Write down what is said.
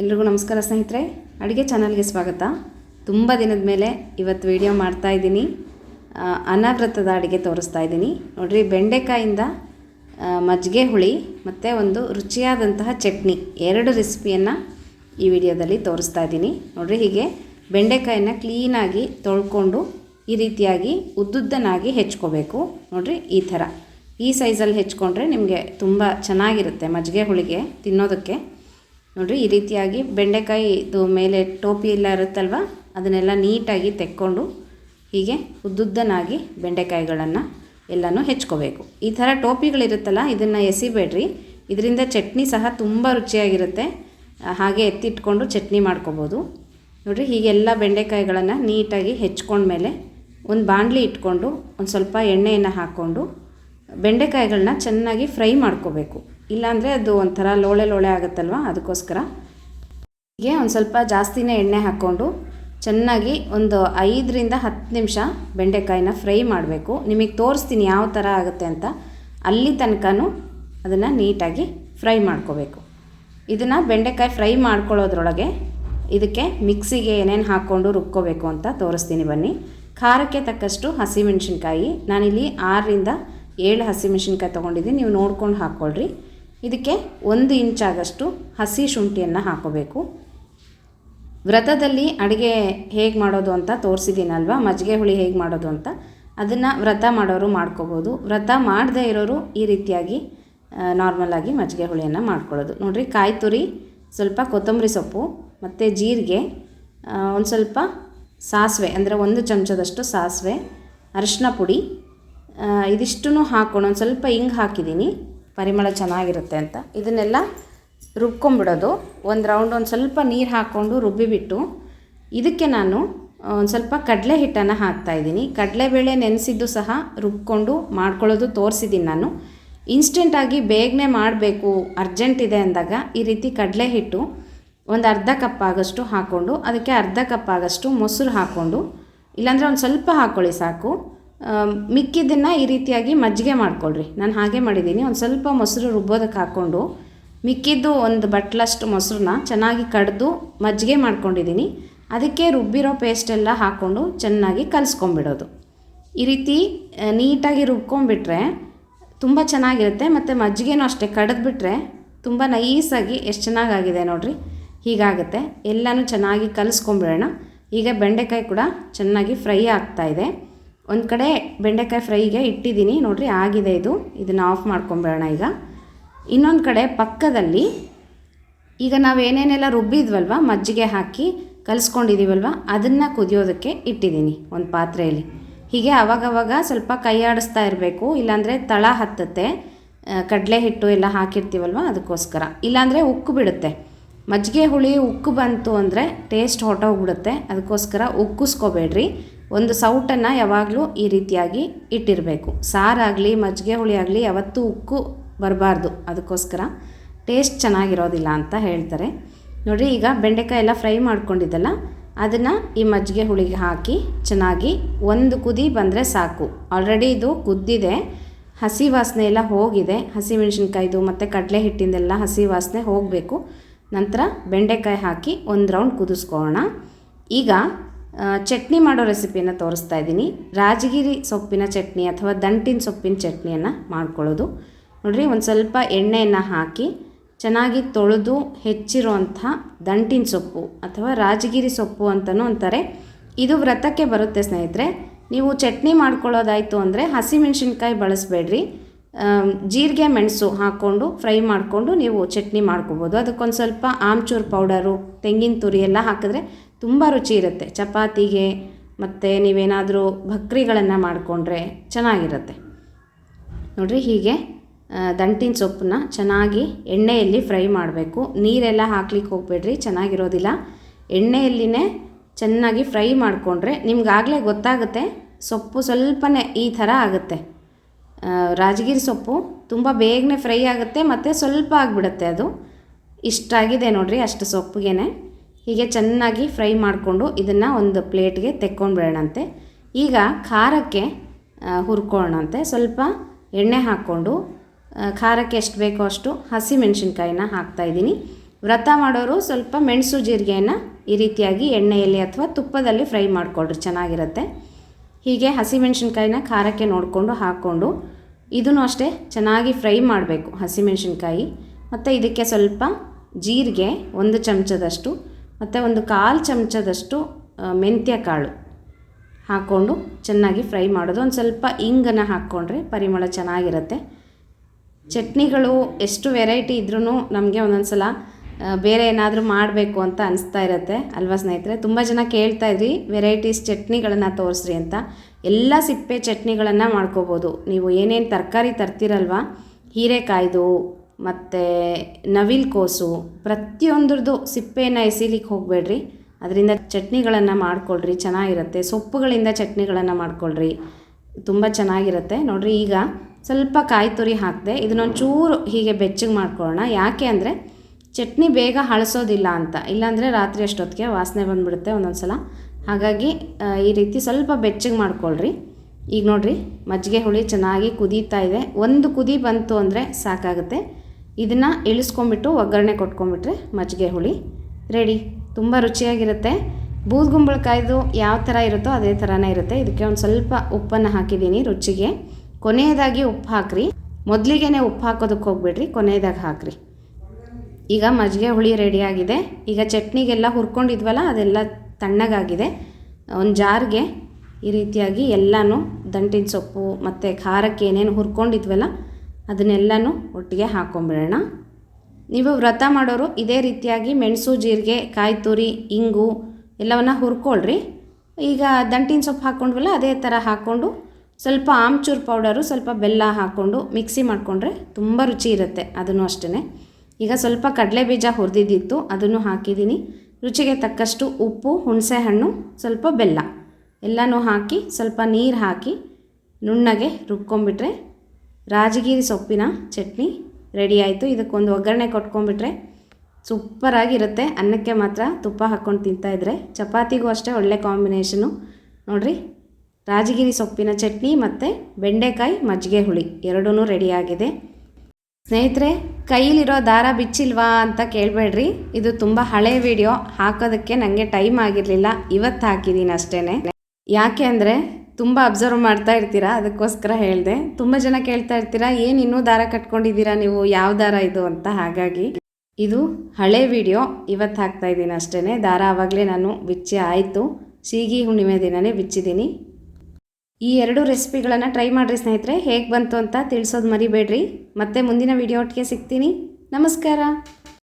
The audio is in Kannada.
ಎಲ್ರಿಗೂ ನಮಸ್ಕಾರ ಸ್ನೇಹಿತರೆ ಅಡುಗೆ ಚಾನಲ್ಗೆ ಸ್ವಾಗತ. ತುಂಬ ದಿನದ ಮೇಲೆ ಇವತ್ತು ವಿಡಿಯೋ ಮಾಡ್ತಾ ಇದ್ದೀನಿ. ಆ, ಅನಾವೃತದ ಅಡುಗೆ ತೋರಿಸ್ತಾ ಇದ್ದೀನಿ. ನೋಡಿರಿ ಬೆಂಡೆಕಾಯಿಂದ ಮಜ್ಜಿಗೆ ಹುಳಿ ಮತ್ತು ಒಂದು ರುಚಿಯಾದಂತಹ ಚಟ್ನಿ ಎರಡು ರೆಸಿಪಿಯನ್ನು ಈ ವಿಡಿಯೋದಲ್ಲಿ ತೋರಿಸ್ತಾ ಇದ್ದೀನಿ. ನೋಡಿರಿ ಹೀಗೆ ಬೆಂಡೆಕಾಯಿನ ಕ್ಲೀನಾಗಿ ತೊಳ್ಕೊಂಡು ಈ ರೀತಿಯಾಗಿ ಉದ್ದುದ್ದನಾಗಿ ಹೆಚ್ಕೋಬೇಕು. ನೋಡಿರಿ ಈ ಥರ. ಈ ಸೈಜಲ್ಲಿ ಹೆಚ್ಕೊಂಡ್ರೆ ನಿಮಗೆ ತುಂಬ ಚೆನ್ನಾಗಿರುತ್ತೆ ಮಜ್ಜಿಗೆ ಹುಳಿಗೆ ತಿನ್ನೋದಕ್ಕೆ. ನೋಡಿರಿ, ಈ ರೀತಿಯಾಗಿ ಬೆಂಡೆಕಾಯಿದು ಮೇಲೆ ಟೋಪಿ ಎಲ್ಲ ಇರುತ್ತಲ್ವ, ಅದನ್ನೆಲ್ಲ ನೀಟಾಗಿ ತೆಕ್ಕೊಂಡು ಹೀಗೆ ಉದ್ದುದ್ದನಾಗಿ ಬೆಂಡೆಕಾಯಿಗಳನ್ನು ಎಲ್ಲನೂ ಹೆಚ್ಕೋಬೇಕು. ಈ ಥರ ಟೋಪಿಗಳಿರುತ್ತಲ್ಲ, ಇದನ್ನು ಎಸಿಬೇಡ್ರಿ. ಇದರಿಂದ ಚಟ್ನಿ ಸಹ ತುಂಬ ರುಚಿಯಾಗಿರುತ್ತೆ. ಹಾಗೆ ಎತ್ತಿಟ್ಕೊಂಡು ಚಟ್ನಿ ಮಾಡ್ಕೋಬೋದು. ನೋಡಿರಿ, ಹೀಗೆಲ್ಲ ಬೆಂಡೆಕಾಯಿಗಳನ್ನು ನೀಟಾಗಿ ಹೆಚ್ಕೊಂಡ್ಮೇಲೆ ಒಂದು ಬಾಣಲಿ ಇಟ್ಕೊಂಡು ಒಂದು ಸ್ವಲ್ಪ ಎಣ್ಣೆಯನ್ನು ಹಾಕ್ಕೊಂಡು ಬೆಂಡೆಕಾಯಿಗಳನ್ನ ಚೆನ್ನಾಗಿ ಫ್ರೈ ಮಾಡ್ಕೋಬೇಕು. ಇಲ್ಲಾಂದರೆ ಅದು ಒಂಥರ ಲೋಳೆ ಲೋಳೆ ಆಗುತ್ತಲ್ವ? ಅದಕ್ಕೋಸ್ಕರ. ಹೀಗೆ ಒಂದು ಸ್ವಲ್ಪ ಜಾಸ್ತಿನೇ ಎಣ್ಣೆ ಹಾಕ್ಕೊಂಡು ಚೆನ್ನಾಗಿ ಒಂದು ಐದರಿಂದ ಹತ್ತು ನಿಮಿಷ ಬೆಂಡೆಕಾಯಿನ ಫ್ರೈ ಮಾಡಬೇಕು. ನಿಮಗೆ ತೋರಿಸ್ತೀನಿ ಯಾವ ಥರ ಆಗುತ್ತೆ ಅಂತ. ಅಲ್ಲಿ ತನಕನೂ ಅದನ್ನು ನೀಟಾಗಿ ಫ್ರೈ ಮಾಡ್ಕೋಬೇಕು. ಇದನ್ನು ಬೆಂಡೆಕಾಯಿ ಫ್ರೈ ಮಾಡ್ಕೊಳ್ಳೋದ್ರೊಳಗೆ ಇದಕ್ಕೆ ಮಿಕ್ಸಿಗೆ ಏನೇನು ಹಾಕ್ಕೊಂಡು ರುಬ್ಕೋಬೇಕು ಅಂತ ತೋರಿಸ್ತೀನಿ ಬನ್ನಿ. ಖಾರಕ್ಕೆ ತಕ್ಕಷ್ಟು ಹಸಿಮೆಣ್ಸಿನ್ಕಾಯಿ. ನಾನಿಲ್ಲಿ ಆರರಿಂದ ಏಳು ಹಸಿಮೆಣ್ಸಿನ್ಕಾಯಿ ತೊಗೊಂಡಿದ್ದೀನಿ. ನೀವು ನೋಡ್ಕೊಂಡು ಹಾಕ್ಕೊಳ್ರಿ. ಇದಕ್ಕೆ ಒಂದು ಇಂಚಾಗಷ್ಟು ಹಸಿ ಶುಂಠಿಯನ್ನು ಹಾಕೋಬೇಕು. ವ್ರತದಲ್ಲಿ ಅಡುಗೆ ಹೇಗೆ ಮಾಡೋದು ಅಂತ ತೋರಿಸಿದ್ದೀನಲ್ವ? ಮಜ್ಜಿಗೆ ಹುಳಿ ಹೇಗೆ ಮಾಡೋದು ಅಂತ. ಅದನ್ನು ವ್ರತ ಮಾಡೋರು ಮಾಡ್ಕೋಬೋದು. ವ್ರತ ಮಾಡದೇ ಇರೋರು ಈ ರೀತಿಯಾಗಿ ನಾರ್ಮಲಾಗಿ ಮಜ್ಜಿಗೆ ಹುಳಿಯನ್ನು ಮಾಡ್ಕೊಳ್ಳೋದು. ನೋಡಿರಿ, ಕಾಯಿ ತುರಿ, ಸ್ವಲ್ಪ ಕೊತ್ತಂಬರಿ ಸೊಪ್ಪು, ಮತ್ತು ಜೀರಿಗೆ ಒಂದು ಸ್ವಲ್ಪ ಸಾಸಿವೆ, ಅಂದರೆ ಒಂದು ಚಮಚದಷ್ಟು ಸಾಸಿವೆ ಅರಿಶಿನ ಪುಡಿ ಇದಿಷ್ಟು ಹಾಕ್ಕೊಂಡು ಒಂದು ಸ್ವಲ್ಪ ಹಿಂಗೆ ಹಾಕಿದ್ದೀನಿ. ಪರಿಮಳ ಚೆನ್ನಾಗಿರುತ್ತೆ ಅಂತ. ಇದನ್ನೆಲ್ಲ ರುಬ್ಕೊಂಬಿಡೋದು ಒಂದು ರೌಂಡ್ ಒಂದು ಸ್ವಲ್ಪ ನೀರು ಹಾಕ್ಕೊಂಡು ರುಬ್ಬಿಬಿಟ್ಟು ಇದಕ್ಕೆ ನಾನು ಒಂದು ಸ್ವಲ್ಪ ಕಡಲೆ ಹಿಟ್ಟನ್ನು ಹಾಕ್ತಾಯಿದ್ದೀನಿ ಕಡಲೆಬೇಳೆ ನೆನೆಸಿದ್ದು ಸಹ ರುಬ್ಕೊಂಡು ಮಾಡ್ಕೊಳ್ಳೋದು ತೋರಿಸಿದ್ದೀನಿ ನಾನು. ಇನ್ಸ್ಟೆಂಟಾಗಿ ಬೇಗನೆ ಮಾಡಬೇಕು ಅರ್ಜೆಂಟ್ ಇದೆ ಅಂದಾಗ ಈ ರೀತಿ ಕಡಲೆ ಹಿಟ್ಟು ಒಂದು ಅರ್ಧ ಕಪ್ ಆಗಷ್ಟು ಹಾಕ್ಕೊಂಡು ಅದಕ್ಕೆ ಅರ್ಧ ಕಪ್ ಆಗೋಷ್ಟು ಮೊಸರು ಹಾಕ್ಕೊಂಡು ಇಲ್ಲಾಂದರೆ ಒಂದು ಸ್ವಲ್ಪ ಹಾಕ್ಕೊಳ್ಳಿ ಸಾಕು. ಮಿಕ್ಕಿದ್ದನ್ನು ಈ ರೀತಿಯಾಗಿ ಮಜ್ಜಿಗೆ ಮಾಡ್ಕೊಳ್ರಿ. ನಾನು ಹಾಗೆ ಮಾಡಿದ್ದೀನಿ. ಒಂದು ಸ್ವಲ್ಪ ಮೊಸರು ರುಬ್ಬೋದಕ್ಕೆ ಹಾಕ್ಕೊಂಡು ಮಿಕ್ಕಿದ್ದು ಒಂದು ಬಟ್ಲಷ್ಟು ಮೊಸರನ್ನ ಚೆನ್ನಾಗಿ ಕಡ್ದು ಮಜ್ಜಿಗೆ ಮಾಡ್ಕೊಂಡಿದ್ದೀನಿ. ಅದಕ್ಕೆ ರುಬ್ಬಿರೋ ಪೇಸ್ಟೆಲ್ಲ ಹಾಕ್ಕೊಂಡು ಚೆನ್ನಾಗಿ ಕಲಿಸ್ಕೊಂಬಿಡೋದು ಈ ರೀತಿ ನೀಟಾಗಿ ರುಬ್ಕೊಂಡ್ಬಿಟ್ರೆ ತುಂಬ ಚೆನ್ನಾಗಿರುತ್ತೆ. ಮತ್ತು ಮಜ್ಜಿಗೆನೂ ಅಷ್ಟೇ ಕಡಿದ್ಬಿಟ್ರೆ ತುಂಬ ನೈಸಾಗಿ ಎಷ್ಟು ಚೆನ್ನಾಗಾಗಿದೆ ನೋಡಿರಿ. ಹೀಗಾಗುತ್ತೆ. ಎಲ್ಲನೂ ಚೆನ್ನಾಗಿ ಕಲಿಸ್ಕೊಂಬಿಡೋಣ ಈಗ ಬೆಂಡೆಕಾಯಿ ಕೂಡ ಚೆನ್ನಾಗಿ ಫ್ರೈ ಆಗ್ತಾಯಿದೆ ಒಂದು ಕಡೆ ಬೆಂಡೆಕಾಯಿ ಫ್ರೈಗೆ ಇಟ್ಟಿದ್ದೀನಿ. ನೋಡಿರಿ ಆಗಿದೆ ಇದು. ಇದನ್ನು ಆಫ್ ಮಾಡ್ಕೊಂಬಿಡೋಣ ಈಗ. ಇನ್ನೊಂದು ಕಡೆ ಪಕ್ಕದಲ್ಲಿ ಈಗ ನಾವು ಏನೇನೆಲ್ಲ ರುಬ್ಬಿದ್ವಲ್ವ, ಮಜ್ಜಿಗೆ ಹಾಕಿ ಕಲಿಸ್ಕೊಂಡಿದ್ದೀವಲ್ವ ಅದನ್ನು ಕುದಿಯೋದಕ್ಕೆ ಇಟ್ಟಿದ್ದೀನಿ ಒಂದು ಪಾತ್ರೆಯಲ್ಲಿ. ಹೀಗೆ ಅವಾಗವಾಗ ಸ್ವಲ್ಪ ಕೈ ಆಡಿಸ್ತಾ ಇರಬೇಕು. ಇಲ್ಲಾಂದರೆ ತಳ ಹತ್ತತ್ತೆ. ಕಡಲೆ ಹಿಟ್ಟು ಎಲ್ಲ ಹಾಕಿರ್ತೀವಲ್ವ, ಅದಕ್ಕೋಸ್ಕರ. ಇಲ್ಲಾಂದರೆ ಉಕ್ಕು ಬಿಡುತ್ತೆ. ಮಜ್ಜಿಗೆ ಹುಳಿ ಉಕ್ಕು ಬಂತು ಅಂದರೆ ಟೇಸ್ಟ್ ಹೊಟ್ಟೋಗ್ಬಿಡುತ್ತೆ ಅದಕ್ಕೋಸ್ಕರ ಉಕ್ಕಿಸ್ಕೋಬೇಡ್ರಿ. ಒಂದು ಸೌಟನ್ನು ಯಾವಾಗಲೂ ಈ ರೀತಿಯಾಗಿ ಇಟ್ಟಿರಬೇಕು. ಸಾರಾಗಲಿ ಮಜ್ಜಿಗೆ ಹುಳಿ ಆಗಲಿ ಯಾವತ್ತೂ ಉಕ್ಕು ಬರಬಾರ್ದು. ಅದಕ್ಕೋಸ್ಕರ ಟೇಸ್ಟ್ ಚೆನ್ನಾಗಿರೋದಿಲ್ಲ ಅಂತ ಹೇಳ್ತಾರೆ. ನೋಡಿ, ಈಗ ಬೆಂಡೆಕಾಯಿ ಎಲ್ಲ ಫ್ರೈ ಮಾಡ್ಕೊಂಡಿದ್ದಲ್ಲ, ಅದನ್ನು ಈ ಮಜ್ಜಿಗೆ ಹುಳಿಗೆ ಹಾಕಿ ಚೆನ್ನಾಗಿ ಒಂದು ಕುದಿ ಬಂದರೆ ಸಾಕು. ಆಲ್ರೆಡಿ ಇದು ಕುದ್ದಿದೆ, ಹಸಿ ವಾಸನೆ ಎಲ್ಲ ಹೋಗಿದೆ. ಹಸಿ ಮೆಣಸಿನ್ಕಾಯ್ದು ಮತ್ತು ಕಡಲೆ ಹಿಟ್ಟಿಂದೆಲ್ಲ ಹಸಿ ವಾಸನೆ ಹೋಗಬೇಕು. ನಂತರ ಬೆಂಡೆಕಾಯಿ ಹಾಕಿ ಒಂದು ರೌಂಡ್ ಕುದಿಸ್ಕೊಳ್ಳೋಣ. ಈಗ ಚಟ್ನಿ ಮಾಡೋ ರೆಸಿಪಿಯನ್ನು ತೋರಿಸ್ತಾ ಇದ್ದೀನಿ. ರಾಜಗಿರಿ ಸೊಪ್ಪಿನ ಚಟ್ನಿ ಅಥವಾ ದಂಟಿನ ಸೊಪ್ಪಿನ ಚಟ್ನಿಯನ್ನು ಮಾಡ್ಕೊಳ್ಳೋದು. ನೋಡಿರಿ, ಒಂದು ಸ್ವಲ್ಪ ಎಣ್ಣೆಯನ್ನು ಹಾಕಿ ಚೆನ್ನಾಗಿ ತೊಳೆದು ಹೆಚ್ಚಿರುವಂಥ ದಂಟಿನ ಸೊಪ್ಪು ಅಥವಾ ರಾಜಗಿರಿ ಸೊಪ್ಪು ಅಂತಲೂ ಅಂತಾರೆ. ಇದು ವ್ರತಕ್ಕೆ ಬರುತ್ತೆ ಸ್ನೇಹಿತರೆ. ನೀವು ಚಟ್ನಿ ಮಾಡ್ಕೊಳ್ಳೋದಾಯಿತು ಅಂದರೆ ಹಸಿಮೆಣ್ಸಿನ್ಕಾಯಿ ಬಳಸಬೇಡ್ರಿ. ಜೀರಿಗೆ, ಮೆಣಸು ಹಾಕ್ಕೊಂಡು ಫ್ರೈ ಮಾಡಿಕೊಂಡು ನೀವು ಚಟ್ನಿ ಮಾಡ್ಕೋಬೋದು. ಅದಕ್ಕೊಂದು ಸ್ವಲ್ಪ ಆಮ್ಚೂರ್ ಪೌಡರು, ತೆಂಗಿನ ತುರಿ ಎಲ್ಲ ಹಾಕಿದ್ರೆ ತುಂಬ ರುಚಿ ಇರುತ್ತೆ. ಚಪಾತಿಗೆ ಮತ್ತು ನೀವೇನಾದರೂ ಭಕ್ರಿಗಳನ್ನು ಮಾಡಿಕೊಂಡ್ರೆ ಚೆನ್ನಾಗಿರುತ್ತೆ. ನೋಡಿರಿ ಹೀಗೆ ದಂಟಿನ ಸೊಪ್ಪನ್ನ ಚೆನ್ನಾಗಿ ಎಣ್ಣೆಯಲ್ಲಿ ಫ್ರೈ ಮಾಡಬೇಕು. ನೀರೆಲ್ಲ ಹಾಕ್ಲಿಕ್ಕೆ ಹೋಗ್ಬೇಡ್ರಿ, ಚೆನ್ನಾಗಿರೋದಿಲ್ಲ. ಎಣ್ಣೆಯಲ್ಲಿನೇ ಚೆನ್ನಾಗಿ ಫ್ರೈ ಮಾಡಿಕೊಂಡ್ರೆ ನಿಮ್ಗಾಗಲೇ ಗೊತ್ತಾಗುತ್ತೆ, ಸೊಪ್ಪು ಸ್ವಲ್ಪನೇ ಈ ಥರ ಆಗುತ್ತೆ. ರಾಜಗಿರಿ ಸೊಪ್ಪು ತುಂಬ ಬೇಗನೆ ಫ್ರೈ ಆಗುತ್ತೆ, ಮತ್ತು ಸ್ವಲ್ಪ ಆಗಿಬಿಡುತ್ತೆ ಅದು. ಇಷ್ಟಾಗಿದೆ ನೋಡಿರಿ ಅಷ್ಟು ಸೊಪ್ಪಿಗೆ ಹೀಗೆ ಚೆನ್ನಾಗಿ ಫ್ರೈ ಮಾಡಿಕೊಂಡು ಇದನ್ನು ಒಂದು ಪ್ಲೇಟ್ಗೆ ತೆಕ್ಕೊಂಡ್ಬಿಡೋಣಂತೆ. ಈಗ ಖಾರಕ್ಕೆ ಹುರ್ಕೊಳ್ಳೋಣಂತೆ. ಸ್ವಲ್ಪ ಎಣ್ಣೆ ಹಾಕ್ಕೊಂಡು ಖಾರಕ್ಕೆ ಎಷ್ಟು ಬೇಕೋ ಅಷ್ಟು ಹಸಿ ಮೆಣಸಿನ್ಕಾಯಿನ ಹಾಕ್ತಾಯಿದ್ದೀನಿ ವ್ರತ ಮಾಡೋರು ಸ್ವಲ್ಪ ಮೆಣಸು ಜೀರಿಗೆಯನ್ನು ಈ ರೀತಿಯಾಗಿ ಎಣ್ಣೆಯಲ್ಲಿ ಅಥವಾ ತುಪ್ಪದಲ್ಲಿ ಫ್ರೈ ಮಾಡಿಕೊಳ್ರಿ ಚೆನ್ನಾಗಿರುತ್ತೆ. ಹೀಗೆ ಹಸಿಮೆಣ್ಸಿನ್ಕಾಯಿನ ಖಾರಕ್ಕೆ ನೋಡಿಕೊಂಡು ಹಾಕ್ಕೊಂಡು, ಇದನ್ನು ಅಷ್ಟೇ ಚೆನ್ನಾಗಿ ಫ್ರೈ ಮಾಡಬೇಕು ಹಸಿಮೆಣ್ಸಿನ್ಕಾಯಿ. ಮತ್ತು ಇದಕ್ಕೆ ಸ್ವಲ್ಪ ಜೀರಿಗೆ ಒಂದು ಚಮಚದಷ್ಟು ಮತ್ತು ಒಂದು ಕಾಲು ಚಮಚದಷ್ಟು ಮೆಂತ್ಯ ಕಾಳು ಹಾಕ್ಕೊಂಡು ಚೆನ್ನಾಗಿ ಫ್ರೈ ಮಾಡೋದು. ಒಂದು ಸ್ವಲ್ಪ ಇಂಗನ್ನು ಹಾಕ್ಕೊಂಡ್ರೆ ಪರಿಮಳ ಚೆನ್ನಾಗಿರುತ್ತೆ. ಚಟ್ನಿಗಳು ಎಷ್ಟು ವೆರೈಟಿ ಇದ್ರೂ ನಮಗೆ ಒಂದೊಂದು ಸಲ ಬೇರೆ ಏನಾದರೂ ಮಾಡಬೇಕು ಅಂತ ಅನಿಸ್ತಾ ಇರುತ್ತೆ. ಅಲ್ವಾ ಸ್ನೇಹಿತರೆ? ತುಂಬ ಜನ ಕೇಳ್ತಾ ಇದ್ರಿ, ವೆರೈಟೀಸ್ ಚಟ್ನಿಗಳನ್ನು ತೋರಿಸ್ರಿ ಅಂತ. ಎಲ್ಲ ಸಿಪ್ಪೆ ಚಟ್ನಿಗಳನ್ನು ಮಾಡ್ಕೋಬೋದು. ನೀವು ಏನೇನು ತರಕಾರಿ ತರ್ತೀರಲ್ವ? ಹೀರೆಕಾಯ್ದು ಮತ್ತು ನವಿಲ್ ಕೋಸು, ಪ್ರತಿಯೊಂದ್ರದ್ದು ಸಿಪ್ಪೆಯನ್ನು ಎಸಿಲಿಕ್ಕೆ ಹೋಗಬೇಡ್ರಿ. ಅದರಿಂದ ಚಟ್ನಿಗಳನ್ನು ಮಾಡ್ಕೊಳ್ರಿ, ಚೆನ್ನಾಗಿರುತ್ತೆ. ಸೊಪ್ಪುಗಳಿಂದ ಚಟ್ನಿಗಳನ್ನು ಮಾಡ್ಕೊಳ್ರಿ. ತುಂಬ ಚೆನ್ನಾಗಿರುತ್ತೆ. ನೋಡಿರಿ, ಈಗ ಸ್ವಲ್ಪ ಕಾಯಿ ತುರಿ ಹಾಕಿದೆ ಇದನ್ನೊಂಚೂರು ಹೀಗೆ ಬೆಚ್ಚಗೆ ಮಾಡ್ಕೊಳ್ಳೋಣ. ಯಾಕೆ ಅಂದರೆ ಚಟ್ನಿ ಬೇಗ ಹಳಸೋದಿಲ್ಲ ಅಂತ. ಇಲ್ಲಾಂದರೆ ರಾತ್ರಿ ಅಷ್ಟೊತ್ತಿಗೆ ವಾಸನೆ ಬಂದುಬಿಡುತ್ತೆ ಒಂದೊಂದು ಸಲ ಹಾಗಾಗಿ ಈ ರೀತಿ ಸ್ವಲ್ಪ ಬೆಚ್ಚಗೆ ಮಾಡ್ಕೊಳ್ರಿ. ಈಗ ನೋಡಿರಿ, ಮಜ್ಜಿಗೆ ಹುಳಿ ಚೆನ್ನಾಗಿ ಕುದೀತಾ ಇದೆ. ಒಂದು ಕುದಿ ಬಂತು ಅಂದರೆ ಸಾಕಾಗುತ್ತೆ. ಇದನ್ನು ಇಳಿಸ್ಕೊಂಬಿಟ್ಟು ಒಗ್ಗರಣೆ ಕೊಟ್ಕೊಂಬಿಟ್ರೆ ಮಜ್ಜಿಗೆ ಹುಳಿ ರೆಡಿ ತುಂಬ ರುಚಿಯಾಗಿರುತ್ತೆ. ಬೂದ್ಗುಂಬಳಕಾಯ್ದು ಯಾವ ಥರ ಇರುತ್ತೋ ಅದೇ ಥರನೇ ಇರುತ್ತೆ. ಇದಕ್ಕೆ ಒಂದು ಸ್ವಲ್ಪ ಉಪ್ಪನ್ನು ಹಾಕಿದ್ದೀನಿ ರುಚಿಗೆ. ಕೊನೆಯದಾಗಿ ಉಪ್ಪು ಹಾಕ್ರಿ. ಮೊದಲಿಗೆ ಉಪ್ಪು ಹಾಕೋದಕ್ಕೆ ಹೋಗ್ಬೇಡ್ರಿ, ಕೊನೆಯದಾಗಿ ಹಾಕ್ರಿ. ಈಗ ಮಜ್ಜಿಗೆ ಹುಳಿ ರೆಡಿಯಾಗಿದೆ ಈಗ ಚಟ್ನಿಗೆಲ್ಲ ಹುರ್ಕೊಂಡಿದ್ವಲ್ಲ, ಅದೆಲ್ಲ ತಣ್ಣಗಾಗಿದೆ. ಒಂದು ಜಾರ್ಗೆ ಈ ರೀತಿಯಾಗಿ ಎಲ್ಲನೂ ದಂಟಿನ ಸೊಪ್ಪು ಮತ್ತು ಖಾರಕ್ಕೆ ಏನೇನು ಹುರ್ಕೊಂಡಿದ್ವಲ್ಲ ಅದನ್ನೆಲ್ಲನೂ ಒಟ್ಟಿಗೆ ಹಾಕ್ಕೊಂಬಿಡೋಣ ನೀವು ವ್ರತ ಮಾಡೋರು ಇದೇ ರೀತಿಯಾಗಿ ಮೆಣಸು, ಜೀರಿಗೆ ಕಾಯಿ ತುರಿ ಇಂಗು ಎಲ್ಲವನ್ನ ಹುರ್ಕೊಳ್ರಿ. ಈಗ ದಂಟಿನ ಸೊಪ್ಪು ಹಾಕ್ಕೊಂಡ್ವಲ್ಲ ಅದೇ ಥರ ಹಾಕ್ಕೊಂಡು ಸ್ವಲ್ಪ ಆಮ್ಚೂರು ಪೌಡರು, ಸ್ವಲ್ಪ ಬೆಲ್ಲ ಹಾಕ್ಕೊಂಡು ಮಿಕ್ಸಿ ಮಾಡಿಕೊಂಡ್ರೆ ತುಂಬ ರುಚಿ ಇರುತ್ತೆ ಅದನ್ನು ಅಷ್ಟೇ ಈಗ ಸ್ವಲ್ಪ ಕಡಲೆ ಬೀಜ ಹುರಿದಿದ್ದಿತ್ತು, ಅದನ್ನು ಹಾಕಿದ್ದೀನಿ. ರುಚಿಗೆ ತಕ್ಕಷ್ಟು ಉಪ್ಪು, ಹುಣಸೆ ಹಣ್ಣು, ಸ್ವಲ್ಪ ಬೆಲ್ಲ ಎಲ್ಲನೂ ಹಾಕಿ ಸ್ವಲ್ಪ ನೀರು ಹಾಕಿ ನುಣ್ಣಗೆ ರುಬ್ಕೊಂಬಿಟ್ರೆ ರಾಜಗಿರಿ ಸೊಪ್ಪಿನ ಚಟ್ನಿ ರೆಡಿ ಆಯಿತು. ಇದಕ್ಕೊಂದು ಒಗ್ಗರಣೆ ಕೊಟ್ಕೊಂಡ್ಬಿಟ್ರೆ ಸೂಪರಾಗಿರುತ್ತೆ. ಅನ್ನಕ್ಕೆ ಮಾತ್ರ ತುಪ್ಪ ಹಾಕ್ಕೊಂಡು ತಿಂತಾಯಿದ್ರೆ ಚಪಾತಿಗೂ ಅಷ್ಟೇ ಒಳ್ಳೆ ಕಾಂಬಿನೇಷನು. ನೋಡಿರಿ, ರಾಜಗಿರಿ ಸೊಪ್ಪಿನ ಚಟ್ನಿ ಮತ್ತು ಬೆಂಡೆಕಾಯಿ ಮಜ್ಜಿಗೆ ಹುಳಿ ಎರಡೂ ರೆಡಿಯಾಗಿದೆ ಸ್ನೇಹಿತರೆ, ಕೈಲಿರೋ ದಾರ ಬಿಚ್ಚಿಲ್ವಾ ಅಂತ ಕೇಳಬೇಡ್ರಿ. ಇದು ತುಂಬ ಹಳೆ ವಿಡಿಯೋ, ಹಾಕೋದಕ್ಕೆ ನನಗೆ ಟೈಮ್ ಆಗಿರಲಿಲ್ಲ. ಇವತ್ತು ಹಾಕಿದ್ದೀನಿ ಅಷ್ಟೇ ಯಾಕೆ ಅಂದರೆ ತುಂಬ ಅಬ್ಸರ್ವ್ ಮಾಡ್ತಾ ಇರ್ತೀರಾ? ಅದಕ್ಕೋಸ್ಕರ ಹೇಳಿದೆ. ತುಂಬ ಜನ ಕೇಳ್ತಾ ಇರ್ತೀರಾ, ಏನು ಇನ್ನೂ ದಾರ ಕಟ್ಕೊಂಡಿದ್ದೀರಾ ನೀವು? ಯಾವ ದಾರ ಇದು? ಅಂತ ಹಾಗಾಗಿ. ಇದು ಹಳೆ ವಿಡಿಯೋ ಇವತ್ತು ಹಾಕ್ತಾ ಇದ್ದೀನಿ ಅಷ್ಟೇ ದಾರ ಆವಾಗಲೇ ನಾನು ಬಿಚ್ಚಿ ಆಯಿತು. ಸೀಗಿ ಹುಣ್ಣಿಮೆ ದಿನನೇ ಬಿಚ್ಚಿದ್ದೀನಿ. ಈ ಎರಡು ರೆಸಿಪಿಗಳನ್ನು ಟ್ರೈ ಮಾಡಿರಿ ಸ್ನೇಹಿತರೆ. ಹೇಗೆ ಬಂತು ಅಂತ ತಿಳಿಸೋದು ಮರಿಬೇಡ್ರಿ. ಮತ್ತೆ ಮುಂದಿನ ವಿಡಿಯೋ ಒಟ್ಟಿಗೆ ಸಿಗ್ತೀನಿ. ನಮಸ್ಕಾರ.